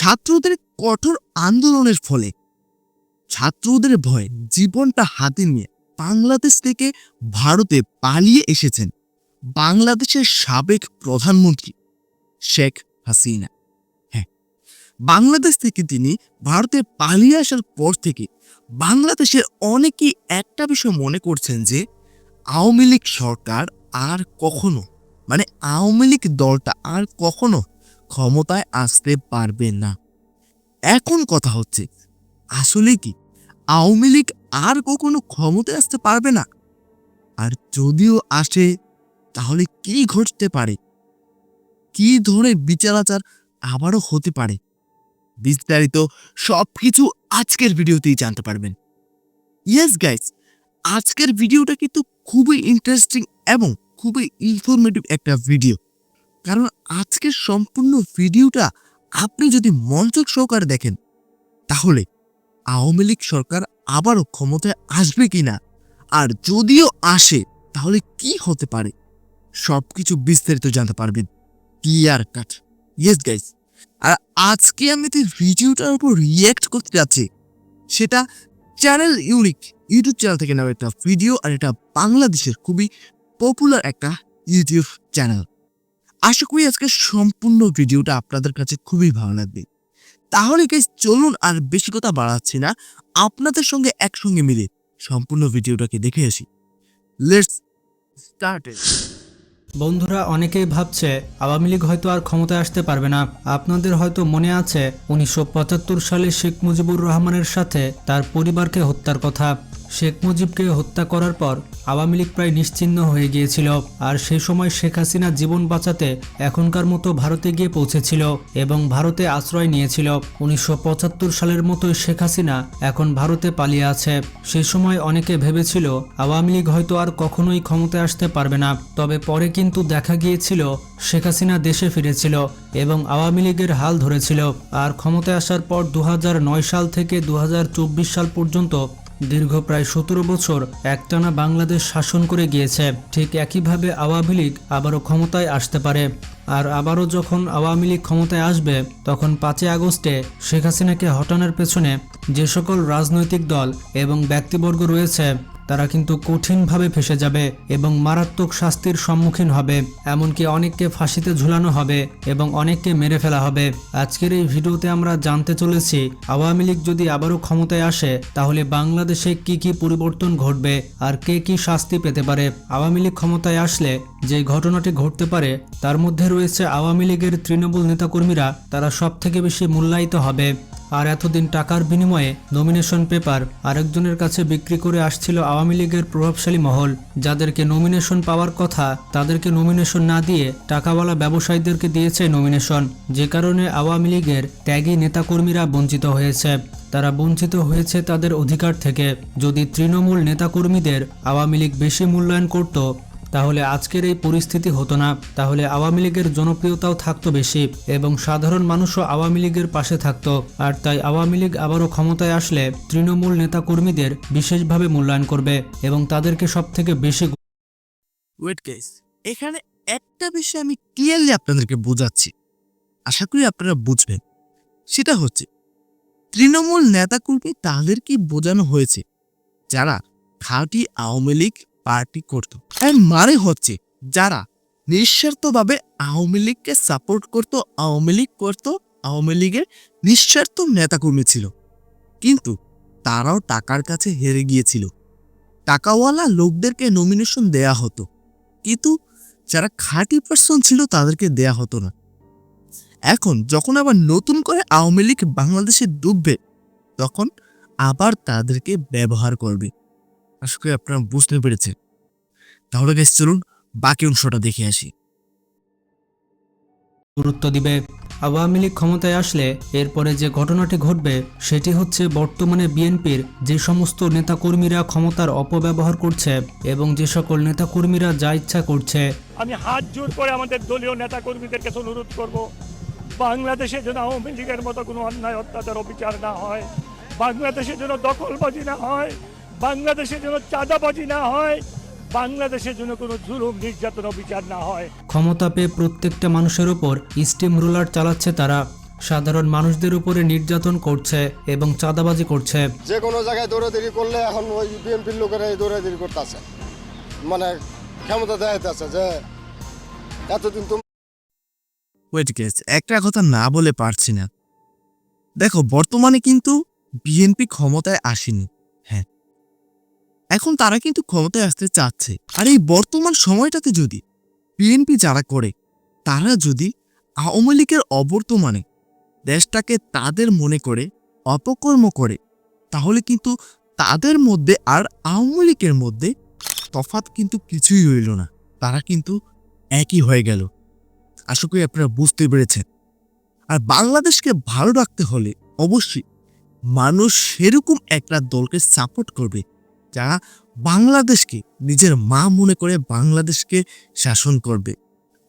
ছাত্রদের কঠোর আন্দোলনের ফলে। ছাত্রদের ভয়ে জীবনটা হাতে নিয়ে বাংলাদেশ থেকে ভারতে পালিয়ে এসেছেন বাংলাদেশের সাবেক প্রধানমন্ত্রী শেখ হাসিনা। হ্যাঁ বাংলাদেশ থেকে তিনি ভারতে পালিয়ে আসার পর থেকে বাংলাদেশের অনেকেই একটা বিষয় মনে করছেন যে, আওয়ামী লীগ সরকার আর কখনো মানে আওয়ামী লীগ দলটা আর কখনো ক্ষমতায় আসতে পারবে না। এখন কথা হচ্ছে, আসলে কি আওয়ামী লীগ আর কখনো ক্ষমতায় আসতে পারবে না? আর যদিও আসে, তাহলে কি ঘটতে পারে? কি ধরনের বিচারাচার আবারও হতে পারে? বিস্তারিত সবকিছু আজকের ভিডিওতেই জানতে পারবেন। ইয়েস গাইস আজকের ভিডিওটা কিন্তু খুবই ইন্টারেস্টিং এবং খুবই ইনফরমেটিভ একটা ভিডিও কারণ আজকের সম্পূর্ণ ভিডিওটা আপনি যদি মনোযোগ সহকারে দেখেন, তাহলে আওয়ামী লীগ সরকার আবারও ক্ষমতায় আসবে কিনা? আর যদিও আসে, তাহলে কি হতে পারে? সব কিছু বিস্তারিত জানতে পারবেন। Clear cut. ইয়েস গাইস আর আজকে আমি যে ভিডিওটার উপর রিয়েক্ট করতে যাচ্ছি, সেটা চ্যানেল ইউনিক ইউটিউব চ্যানেল থেকে নেওয়া একটা ভিডিও আর এটা বাংলাদেশের খুবই পপুলার একটা ইউটিউব চ্যানেল। আশা করি আজকে সম্পূর্ণ ভিডিওটা আপনাদের কাছে খুবই ভালো লাগবে। তাহলে গাইস চলুন আর বেশি কথা বাড়াচ্ছি না। আপনাদের সঙ্গে একসঙ্গে মিলে সম্পূর্ণ ভিডিওটাকে দেখে আসি। লেটস স্টার্ট বন্ধুরা, অনেকেই ভাবছে আওয়ামী লীগ হয়তো আর ক্ষমতায় আসতে পারবে না। আপনাদের হয়তো মনে আছে, উনিশশো পঁচাত্তর সালে শেখ মুজিবুর রহমানের সাথে তার পরিবারকে হত্যার কথা। শেখ মুজিবকে হত্যা করার পর আওয়ামী লীগ প্রায় নিশ্চিহ্ন হয়ে গিয়েছিল। আর সেই সময় শেখ হাসিনা জীবন বাঁচাতে এখনকার মতো ভারতে গিয়ে পৌঁছেছিল এবং ভারতে আশ্রয় নিয়েছিল। উনিশশো পঁচাত্তর সালের মতোই শেখ হাসিনা এখন ভারতে পালিয়ে আছে। সেই সময় অনেকে ভেবেছিল আওয়ামী লীগ হয়তো আর কখনোই ক্ষমতায় আসতে পারবে না। তবে পরে কিন্তু দেখা গিয়েছিল শেখ হাসিনা দেশে ফিরেছিল এবং আওয়ামী লীগের হাল ধরেছিল। আর ক্ষমতায় আসার পর দু হাজার নয় সাল থেকে দু হাজার চব্বিশ সাল পর্যন্ত দীর্ঘ প্রায় সতেরো বছর একটানা বাংলাদেশ শাসন করে গিয়েছে। ঠিক একইভাবে আওয়ামী লীগ আবারও ক্ষমতায় আসতে পারে। আর আবারও যখন আওয়ামী লীগ ক্ষমতায় আসবে, তখন পাঁচই আগস্টে শেখ হাসিনাকে হটানোর পেছনে যে সকল রাজনৈতিক দল এবং ব্যক্তিবর্গ রয়েছে তারা কিন্তু কঠিনভাবে ফেসে যাবে এবং মারাত্মক শাস্তির সম্মুখীন হবে। এমনকি অনেককে ফাঁসিতে ঝুলানো হবে এবং অনেককে মেরে ফেলা হবে। আজকের এই ভিডিওতে আমরা জানতে চলেছি, আওয়ামী লীগ যদি আবারও ক্ষমতায় আসে, তাহলে বাংলাদেশে কি কি পরিবর্তন ঘটবে আর কে কি শাস্তি পেতে পারে? আওয়ামী লীগ ক্ষমতায় আসলে যে ঘটনাটি ঘটতে পারে, তার মধ্যে রয়েছে আওয়ামী লীগের তৃণমূল নেতাকর্মীরা, তারা সব থেকে বেশি মূল্যায়িত হবে। আর এতদিন টাকার বিনিময়ে নমিনেশন পেপার আরেকজনের কাছে বিক্রি করে আসছিল আওয়ামী লীগের প্রভাবশালী মহল। যাদেরকে নমিনেশন পাওয়ার কথা, তাদেরকে নমিনেশন না দিয়ে টাকাওয়ালা ব্যবসায়ীদেরকে দিয়েছে নমিনেশন যে কারণে আওয়ামী লীগের ত্যাগী নেতাকর্মীরা বঞ্চিত হয়েছে। তারা বঞ্চিত হয়েছে তাদের অধিকার থেকে। যদি তৃণমূল নেতাকর্মীদের আওয়ামী লীগ বেশি মূল্যায়ন করত তাহলে আজকের এই পরিস্থিতি হতো না। তাহলে আওয়ামী লীগের জনপ্রিয়তাও থাকতো বেশি এবং সাধারণ মানুষও আওয়ামী লীগের পাশে থাকতো। আর তাই আওয়ামী লীগ আবারও ক্ষমতায় আসলে তৃণমূল নেতাকর্মীদের বিশেষভাবে মূল্যায়ন করবে এবং তাদেরকে সব থেকে বেশি ওয়েট এখানে একটা বিষয় আমি ক্লিয়ারলি আপনাদেরকে বোঝাচ্ছি। আশা করি আপনারা বুঝবেন। সেটা হচ্ছে, তৃণমূল নেতাকর্মী তাদেরকে বোঝানো হয়েছে যারা খাঁটি আওয়ামী লীগ পার্টি করত। এর মানে হচ্ছে যারা নিঃস্বার্থভাবে আওয়ামী লীগকে সাপোর্ট করত, আওয়ামী লীগ করত, আওয়ামী লীগের নিঃস্বার্থ নেতাকর্মী ছিল। কিন্তু তারাও টাকার কাছে হেরে গিয়েছিল। টাকাওয়ালা লোকদেরকে নমিনেশন দেয়া হতো। কিন্তু যারা খাঁটি পার্সন ছিল তাদেরকে দেয়া হতো না। এখন যখন আবার নতুন করে আওয়ামী লীগ বাংলাদেশে ডুববে, তখন আবার তাদেরকে ব্যবহার করবে। আশা করি আপনারা বুঝতে পেরেছেন। তাহলে গেছ চলুন বাকি অংশটা দেখে আসি। গুরুত্ব দিবে। আওয়ামী লীগ ক্ষমতায় আসলে এরপরে যে ঘটনাটি ঘটবে সেটি হচ্ছে বর্তমানে বিএনপির যে সমস্ত নেতাকর্মীরা ক্ষমতার অপব্যবহার করছে এবং যে সকল নেতাকর্মীরা যা ইচ্ছা করছে। আমি হাত জোর করে আমাদের দলীয় নেতা কর্মীদের কাছে অনুরোধ করব বাংলাদেশে যেন আওয়ামী লীগের মতো কোনো অন্যায় অত্যাচার অবিচার না হয় বাংলাদেশে যেন দখলবাজি না হয় বাংলাদেশে যেন চাঁদাবাজি না হয়। বাংলাদেশে জন্য কোনো জুলুম নির্যাতন অবিচার না হয়। ক্ষমতা পেয়ে প্রত্যেকটা মানুষের ওপর স্টিম রোলার চালাচ্ছে তারা। সাধারণ মানুষদের উপরে নির্যাতন করছে এবং চাঁদাবাজি করছে। যে কোনো জায়গায় দৌড়াদৌড়ি করলে এখন ওই বিএনপির লোকেরা এই দৌড়াদৌড়ি করতেছে। মানে ক্ষমতা দেখাইতেছে যে এতদিন তো ওয়েট গেস একটা কথা না বলে পারছি না। দেখো বর্তমানে কিন্তু বিএনপি ক্ষমতায় আসেনি। এখন তারা কিন্তু ক্ষমতায় আসতে চাচ্ছে। আর এই বর্তমান সময়টাতে যদি বিএনপি যারা করে, তারা যদি আওয়ামী লীগের অবর্তমানে দেশটাকে তাদের মনে করে, অপকর্ম করে, তাহলে কিন্তু তাদের মধ্যে আর আওয়ামী লীগের মধ্যে তফাৎ কিন্তু কিছুই রইল না। তারা কিন্তু একই হয়ে গেল। আশা করি আপনারা বুঝতে পেরেছেন। আর বাংলাদেশকে ভালো রাখতে হলে অবশ্যই মানুষ সেরকম একটা দলকে সাপোর্ট করবে। যারা বাংলাদেশকে নিজের মা মনে করে বাংলাদেশকে শাসন করবে।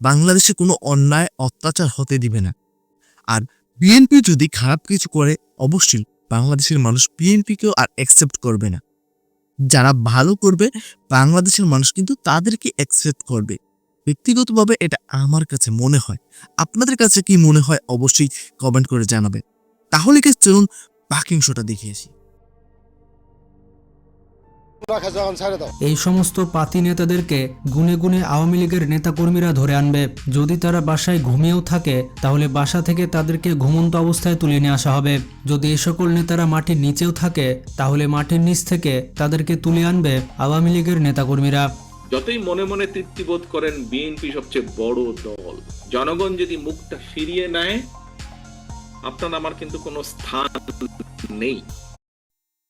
বাংলাদেশে কোনো অন্যায়, অত্যাচার হতে দিবে না। আর বিএনপি যদি খারাপ কিছু করে, অবশ্যই বাংলাদেশের মানুষ বিএনপিকেও আর অ্যাকসেপ্ট করবে না। যারা ভালো করবে, বাংলাদেশের মানুষ কিন্তু তাদেরকে অ্যাকসেপ্ট করবে। ব্যক্তিগতভাবে এটা আমার কাছে মনে হয়। আপনাদের কাছে কি মনে হয়? অবশ্যই কমেন্ট করে জানাবেন। তাহলে কি চলুন বাকি অংশটা এই সমস্ত পাতি নেতাদেরকে গুনে গুনে আওয়ামী লীগের নেতাকর্মীরা ধরে আনবে। যদি তারা বাসায় ঘুমিয়েও থাকে তাহলে বাসা থেকে তাদেরকে ঘুমন্ত অবস্থায় তুলে নিয়ে আসা হবে। যদি এই সকল নেতারা মাটির নিচেও থাকে তাহলে মাটির নিচ থেকে তাদেরকে তুলে আনবে আওয়ামী লীগের নেতাকর্মীরা। যতই মনে মনে তৃপ্তিবোধ করেন বিএনপি সবচেয়ে বড় দল। জনগণ যদি মুখটা ফিরিয়ে নেয় আপনার আমার কিন্তু কোনো স্থান নেই।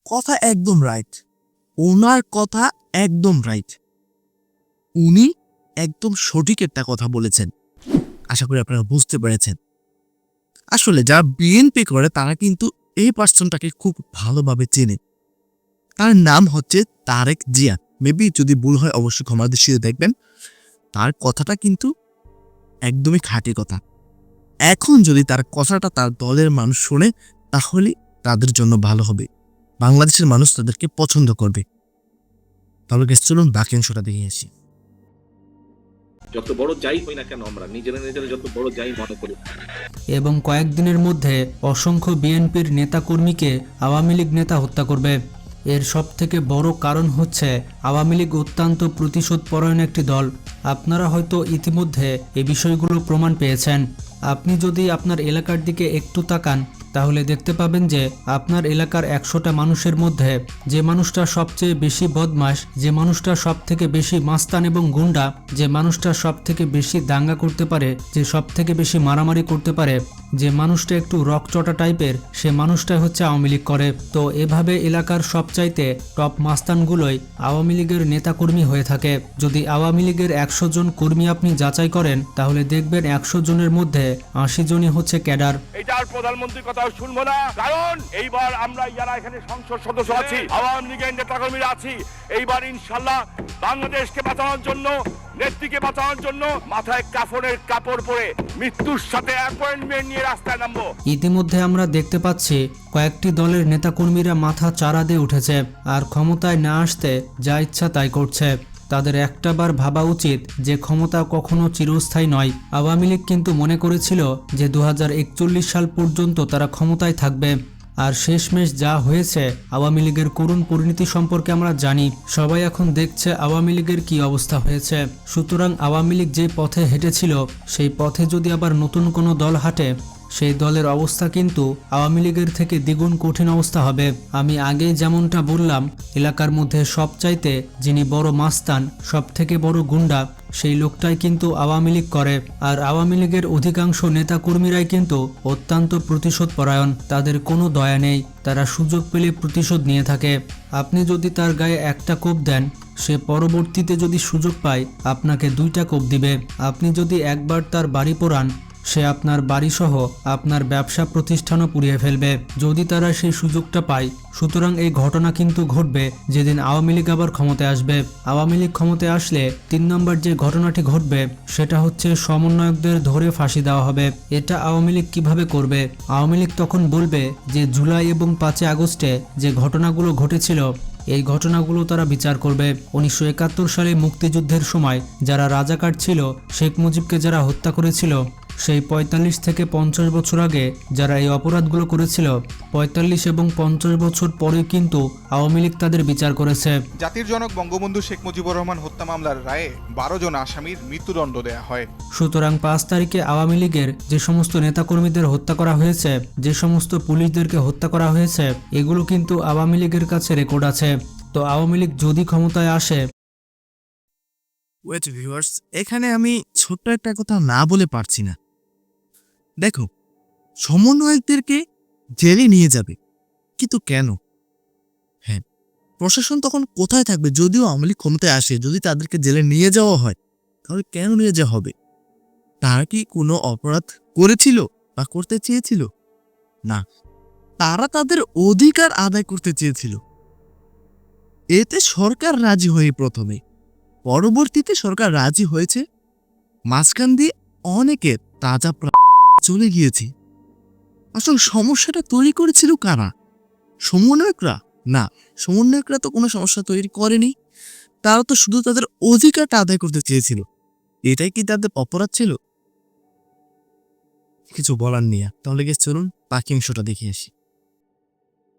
কথা একদম রাইট ওনার কথা একদম রাইট উনি একদম সঠিক একটা কথা বলেছেন। আশা করি আপনারা বুঝতে পেরেছেন। আসলে যারা বিএনপি করে, তারা কিন্তু এই পার্সনটাকে খুব ভালোভাবে চেনে। তার নাম হচ্ছে তারেক জিয়া। মেবি যদি ভুল হয়, অবশ্যই ক্ষমা দৃষ্টিতে দেখবেন। তার কথাটা কিন্তু একদমই খাঁটি কথা। এখন যদি তার কথাটা তার দলের মানুষ শোনে, তাহলে তাদের জন্য ভালো হবে। বাংলাদেশের মানুষ তাদেরকে পছন্দ করবে। তাহলে guys, চলুন বাকি অংশটা দেখে আসি। যত বড় যাই হই না কেন আমরা নিজেরা নিজেরা যত বড় যাই মনে করি। এবং কয়েকদিনের মধ্যে অসংখ্য বিএনপির নেতাকর্মীকে আওয়ামী লীগ নেতা হত্যা করবে। এর সব থেকে বড় কারণ হচ্ছে আওয়ামী লীগ অত্যন্ত প্রতিশোধ পরায়ণ একটি দল। আপনারা হয়তো ইতিমধ্যে এ বিষয়গুলো প্রমাণ পেয়েছেন। আপনি যদি আপনার এলাকার দিকে একটু তাকান তাহলে দেখতে পাবেন যে আপনার এলাকার একশোটা মানুষের মধ্যে যে মানুষটা সবচেয়ে বেশি বদমাস যে মানুষটা সব থেকে বেশি মাস্তান এবং গুন্ডা, যে মানুষটা সব থেকে বেশি দাঙ্গা করতে পারে, যে সব থেকে বেশি মারামারি করতে পারে, যে মানুষটা একটু রকচটা টাইপের, সে মানুষটা হচ্ছে আওয়ামী লীগ করে। তো এভাবে এলাকার সবচাইতে টপ মাস্তানগুলোই আওয়ামী লীগের নেতাকর্মী হয়ে থাকে। যদি আওয়ামী লীগের একশো জন কর্মী আপনি যাচাই করেন, তাহলে দেখবেন একশো জনের মধ্যে আশি জনই হচ্ছে ক্যাডার। এটার প্রধানমন্ত্রীর কথাও শুনব না। কারণ এইবার আমরা যারা এখানে সংসদ সদস্য আছি আওয়ামী লীগের নেতাকর্মীরা আছি এইবার ইনশাল্লাহ বাংলাদেশকে বাঁচানোর জন্য নেত্রীকে বাঁচানোর জন্য মাথায় কাফনের কাপড় পরে মৃত্যুর সাথে অ্যাপয়েন্টমেন্ট নিয়ে রাস্তায় নামবো। ইতিমধ্যে আমরা দেখতে পাচ্ছি কয়েকটি দলের নেতাকর্মীরা মাথা চারা দিয়ে উঠেছে আর ক্ষমতায় না আসতে যা ইচ্ছা তাই করছে। তাদের একটাবার ভাবা উচিত যে ক্ষমতা কখনো চিরস্থায়ী নয়। আওয়ামী লীগ কিন্তু মনে করেছিল যে দু হাজার একচল্লিশ সাল পর্যন্ত তারা ক্ষমতায় থাকবে। আর শেষমেশ যা হয়েছে, আওয়ামী লীগের করুণ পরিণতি সম্পর্কে আমরা জানি। সবাই এখন দেখছে আওয়ামী লীগের কি অবস্থা হয়েছে। সুতরাং আওয়ামী লীগ যে পথে হেঁটেছিল, সেই পথে যদি আবার নতুন কোনো দল হাঁটে সেই দলের অবস্থা কিন্তু আওয়ামী লীগের থেকে দ্বিগুণ কঠিন অবস্থা হবে। আমি আগে যেমনটা বললাম, এলাকার মধ্যে সবচাইতে যিনি বড় মাস্তান সব থেকে বড় গুন্ডা, সেই লোকটাই কিন্তু আওয়ামী লীগ করে। আর আওয়ামী লীগের অধিকাংশ নেতাকর্মীরাই কিন্তু অত্যন্ত প্রতিশোধ পরায়ণ তাদের কোনো দয়া নেই, তারা সুযোগ পেলে প্রতিশোধ নিয়ে থাকে। আপনি যদি তার গায়ে একটা কোপ দেন, সে পরবর্তীতে যদি সুযোগ পায়, আপনাকে দুইটা কোপ দিবে। আপনি যদি একবার তার বাড়ি পোড়ান সে আপনার বাড়িসহ আপনার ব্যবসা প্রতিষ্ঠানও পুড়িয়ে ফেলবে। যদি তারা সেই সুযোগটা পায়, সুতরাং এই ঘটনা কিন্তু ঘটবে যেদিন আওয়ামী লীগ আবার ক্ষমতায় আসবে। আওয়ামী লীগ ক্ষমতায় আসলে তিন নম্বর যে ঘটনাটি ঘটবে, সেটা হচ্ছে সমন্বয়কদের ধরে ফাঁসি দেওয়া হবে। এটা আওয়ামী লীগ কীভাবে করবে? আওয়ামী লীগ তখন বলবে যে জুলাই এবং পাঁচই আগস্টে যে ঘটনাগুলো ঘটেছিল এই ঘটনাগুলো তারা বিচার করবে। উনিশশো একাত্তর সালে মুক্তিযুদ্ধের সময় যারা রাজাকার ছিল শেখ মুজিবকে যারা হত্যা করেছিল সেই পঁয়তাল্লিশ থেকে পঞ্চাশ বছর আগে যারা এই অপরাধগুলো করেছিল পঁয়তাল্লিশ এবং পঞ্চাশ বছর পরে কিন্তু আওয়ামী লীগ তাদের বিচার করেছে। জাতির জনক বঙ্গবন্ধু শেখ মুজিবুর রহমান হত্যা মামলার রায়ে বারো জন আসামির মৃত্যুদণ্ড দেয়া হয়। সুতরাং পাঁচ তারিখে আওয়ামী লীগের যে সমস্ত নেতাকর্মীদের হত্যা করা হয়েছে যে সমস্ত পুলিশদেরকে হত্যা করা হয়েছে এগুলো কিন্তু আওয়ামী লীগের কাছে রেকর্ড আছে। তো আওয়ামী লীগ যদি ক্ষমতায় আসে ওয়েট ভিউয়ার্স এখানে আমি ছোট্ট একটা কথা না বলে পারছি না। দেখো, সমন্বয়কদেরকে জেলে নিয়ে যাবে, কিন্তু কেন? হ্যাঁ প্রশাসন তখন কোথায় থাকবে? যদিও আওয়ামী লীগ ক্ষমতায় আসে, যদি তাদেরকে জেলে নিয়ে যাওয়া হয়, তাহলে কেন নিয়ে যাওয়া হবে? তারা কি কোনো অপরাধ করেছিল বা করতে চেয়েছিল? না, তারা তাদের অধিকার আদায় করতে চেয়েছিল। এতে সরকার রাজি হয়ে প্রথমে। পরবর্তীতে সরকার রাজি হয়েছে। মাঝখান দিয়ে অনেকে তাজা চলে গিয়েছে। আসল সমস্যাটা তৈরি করেছিল কারা? সমন্বয়করা? না, সমন্বয়করা তো কোনো সমস্যা তৈরি করেনি। তারা তো শুধু তাদের অধিকারটা আদায় করতে চেয়েছিল। এটাই কি তাদের অপরাধ ছিল? কিছু বলার আর। তাহলে গিয়ে চলুন বাকি অংশটা দেখে আসি।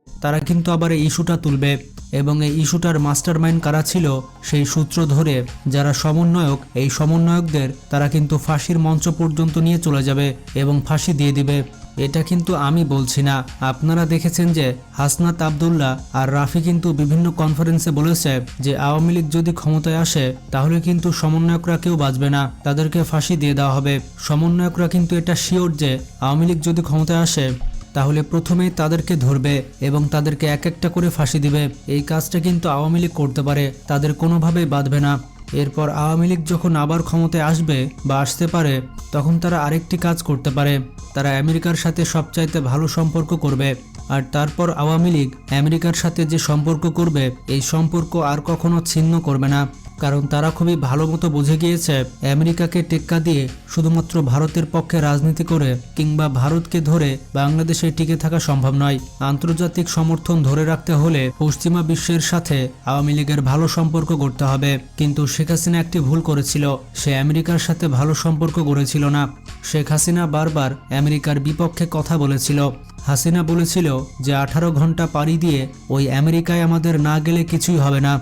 তারা কিন্তু আবার এই ইস্যুটা তুলবে এবং এই ইস্যুটার মাস্টার মাইন্ড কারা ছিল সেই সূত্র ধরে যারা সমন্বয়ক, এই সমন্বয়কদের তারা কিন্তু ফাঁসির মঞ্চ পর্যন্ত নিয়ে চলে যাবে এবং ফাঁসি দিয়ে দিবে। এটা কিন্তু আমি বলছি না। আপনারা দেখেছেন যে হাসনাত আবদুল্লাহ আর রাফি কিন্তু বিভিন্ন কনফারেন্সে বলেছে যে আওয়ামী লীগ যদি ক্ষমতায় আসে, তাহলে কিন্তু সমন্বয়করা কেউ বাঁচবে না। তাদেরকে ফাঁসি দিয়ে দেওয়া হবে। সমন্বয়করা কিন্তু এটা শিওর যে আওয়ামী লীগ যদি ক্ষমতায় আসে তাহলে প্রথমেই তাদেরকে ধরবে এবং তাদেরকে এক একটা করে ফাঁসি দিবে। এই কাজটা কিন্তু আওয়ামী লীগ করতে পারে, তাদের কোনোভাবেই বাঁধবে না। এরপর আওয়ামী লীগ যখন আবার ক্ষমতায় আসবে বা আসতে পারে, তখন তারা আরেকটি কাজ করতে পারে। তারা আমেরিকার সাথে সবচাইতে ভালো সম্পর্ক করবে। আর তারপর আওয়ামী লীগ আমেরিকার সাথে যে সম্পর্ক করবে, এই সম্পর্ক আর কখনো ছিন্ন করবে না। কারণ তারা খুবই ভালো মতো বুঝে গিয়েছে আমেরিকাকে টেক্কা দিয়ে শুধুমাত্র ভারতের পক্ষে রাজনীতি করে কিংবা ভারতকে ধরে বাংলাদেশে টিকে থাকা সম্ভব নয়। আন্তর্জাতিক সমর্থন ধরে রাখতে হলে পশ্চিমা বিশ্বের সাথে আওয়ামী লীগের ভালো সম্পর্ক গড়তে হবে। কিন্তু শেখ হাসিনা একটি ভুল করেছিল। সে আমেরিকার সাথে ভালো সম্পর্ক গড়েছিল না। শেখ হাসিনা বারবার আমেরিকার বিপক্ষে কথা বলেছিল। হাসিনা বলেছিল যে, আঠারো ঘণ্টা পাড়ি দিয়ে ওই আমেরিকায় আমাদের না গেলে কিছুই হবে না।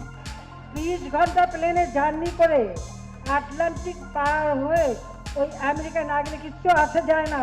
ঘণ্টা প্লেনে জার্নি করে আটলান্টিক পার হয়ে ওই আমেরিকা না গেলে কিচ্ছু আসা যায় না।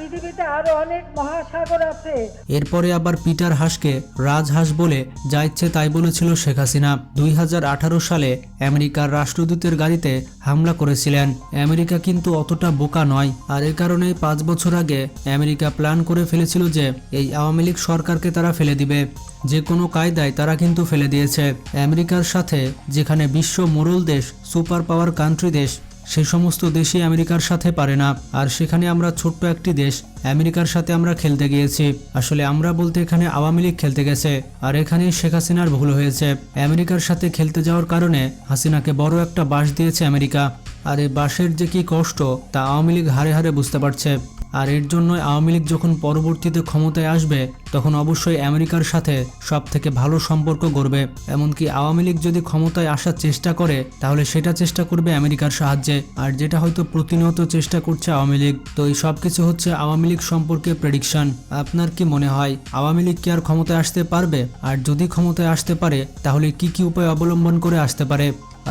পৃথিবীতে আরও অনেক মহাসাগর আছে। এরপরে আবার পিটার হাসকে রাজহাঁস বলে যা ইচ্ছে তাই বলেছিল শেখ হাসিনা। দুই হাজার আঠারো সালে আমেরিকার রাষ্ট্রদূতের গাড়িতে হামলা করেছিলেন। আমেরিকা কিন্তু অতটা বোকা নয়। আর এ কারণে পাঁচ বছর আগে আমেরিকা প্ল্যান করে ফেলেছিল যে এই আওয়ামী লীগ সরকারকে তারা ফেলে দিবে। যে কোনো কায়দায় তারা কিন্তু ফেলে দিয়েছে। আমেরিকার সাথে যেখানে বিশ্ব মোরল দেশ, সুপার পাওয়ার কান্ট্রি দেশ সেই সমস্ত দেশই আমেরিকার সাথে পারে না। আর সেখানে আমরা ছোট্ট একটি দেশ, আমেরিকার সাথে আমরা খেলতে গিয়েছি। আসলে আমরা বলতে এখানে আওয়ামী লীগ খেলতে গেছে। আর এখানে শেখ হাসিনার ভুল হয়েছে। আমেরিকার সাথে খেলতে যাওয়ার কারণে হাসিনাকে বড় একটা বাস দিয়েছে আমেরিকা। আর এই বাসের যে কি কষ্ট, তা আওয়ামী লীগ হারে হারে বুঝতে পারছে। আর এর জন্য আওয়ামী লীগ যখন পরবর্তীতে ক্ষমতায় আসবে, তখন অবশ্যই আমেরিকার সাথে সব থেকে ভালো সম্পর্ক গড়বে। এমনকি আওয়ামী লীগ যদি ক্ষমতায় আসার চেষ্টা করে, তাহলে সেটা চেষ্টা করবে আমেরিকার সাহায্যে। আর যেটা হয়তো প্রতিনিয়ত চেষ্টা করছে আওয়ামী লীগ, তো এই সব কিছু হচ্ছে আওয়ামী লীগ সম্পর্কে প্রেডিকশন আপনার কি মনে হয়, আওয়ামী লীগ কি আর ক্ষমতায় আসতে পারবে? আর যদি ক্ষমতায় আসতে পারে, তাহলে কি কি উপায় অবলম্বন করে আসতে পারে?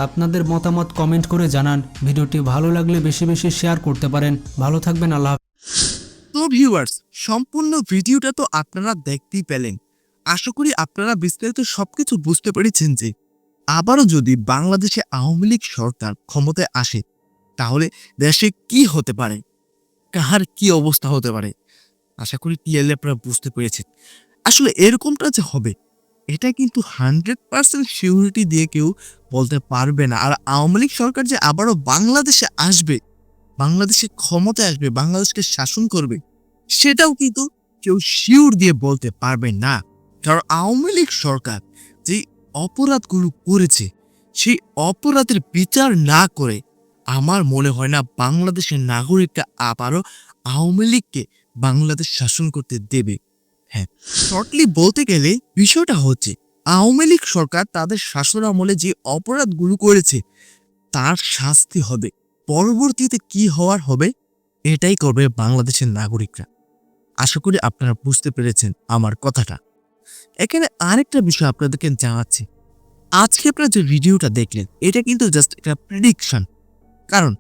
আপনাদের মতামত কমেন্ট করে জানান। ভিডিওটি ভালো লাগলে বেশি বেশি শেয়ার করতে পারেন। ভালো থাকবেন, আল্লাহ তো ভিউয়ার্স সম্পূর্ণ ভিডিওটা তো আপনারা দেখতেই পেলেন। আশা করি আপনারা বিস্তারিত সবকিছু বুঝতে পেরেছেন যে, আবারও যদি বাংলাদেশে আওয়ামী লীগ সরকার ক্ষমতায় আসে, তাহলে দেশে কি হতে পারে? কাহার কি অবস্থা হতে পারে? আশা করি ক্লিয়ারলি আপনারা বুঝতে পেরেছেন। আসলে এরকমটা যে হবে, এটা কিন্তু হান্ড্রেড পার্সেন্ট সিউরিটি দিয়ে কেউ বলতে পারবে না। আর আওয়ামী লীগ সরকার যে আবারও বাংলাদেশে আসবে বাংলাদেশে ক্ষমতায় আসবে, বাংলাদেশকে শাসন করবে, সেটাও কিন্তু কেউ শিওর দিয়ে বলতে পারবে না। কারণ আওয়ামী লীগ সরকার যে অপরাধগুলো করেছে, সেই অপরাধের বিচার না করে আমার মনে হয় না বাংলাদেশের নাগরিকরা আবারও আওয়ামী লীগকে বাংলাদেশ শাসন করতে দেবে। হ্যাঁ শর্টলি বলতে গেলে বিষয়টা হচ্ছে, আওয়ামী লীগ সরকার তাদের শাসন আমলে যে অপরাধগুলো করেছে, তার শাস্তি হবে। পরবর্তীতে কি হওয়ার হবে, এটাই করবে বাংলাদেশের নাগরিকরা। আশা করি আপনারা বুঝতে পেরেছেন আমার কথাটা। এখানে আরেকটা বিষয় আপনাদেরকে জানাচ্ছি। আজকে আপনারা যে ভিডিওটা দেখলেন, এটা কিন্তু জাস্ট একটা প্রেডিকশন কারণ,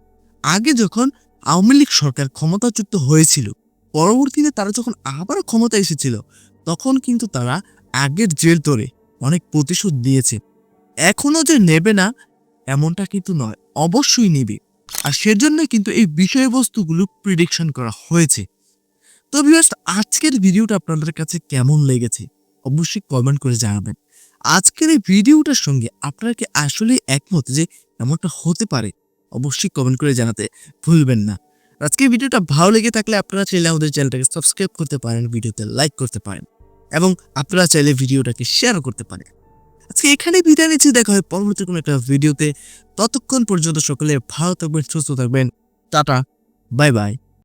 আগে যখন আওয়ামী লীগ সরকার ক্ষমতাচ্যুত হয়েছিল, পরবর্তীতে তারা যখন আবার ক্ষমতা এসেছিল, তখন কিন্তু তারা আগের জেল ধরে অনেক প্রতিশোধ দিয়েছে। এখনও যে নেবে না, এমনটা কিন্তু নয়, অবশ্যই নেবে। আর সেজন্য কিন্তু এই বিষয়বস্তুগুলো প্রিডিকশন করা হয়েছে। তো ভিউয়ার্স আজকের ভিডিওটা আপনাদের কাছে কেমন লেগেছে? অবশ্যই কমেন্ট করে জানাবেন। আজকের এই ভিডিওটার সঙ্গে আপনারা কি আসলে একমত যে এমনটা হতে পারে? অবশ্যই কমেন্ট করে জানাতে ভুলবেন না। আজকের ভিডিওটা ভালো লেগে থাকলে আপনারা চাইলে আমাদের চ্যানেলটাকে সাবস্ক্রাইব করতে পারেন ভিডিওতে লাইক করতে পারেন এবং আপনারা চাইলে ভিডিওটাকে শেয়ারও করতে পারেন। আজকে এখানে বিদায় নিচ্ছি। দেখা হয় পরবর্তী কোনো একটা ভিডিওতে। ততক্ষণ পর্যন্ত সকলে ভালো থাকবেন, সুস্থ থাকবেন। Tata, bye bye.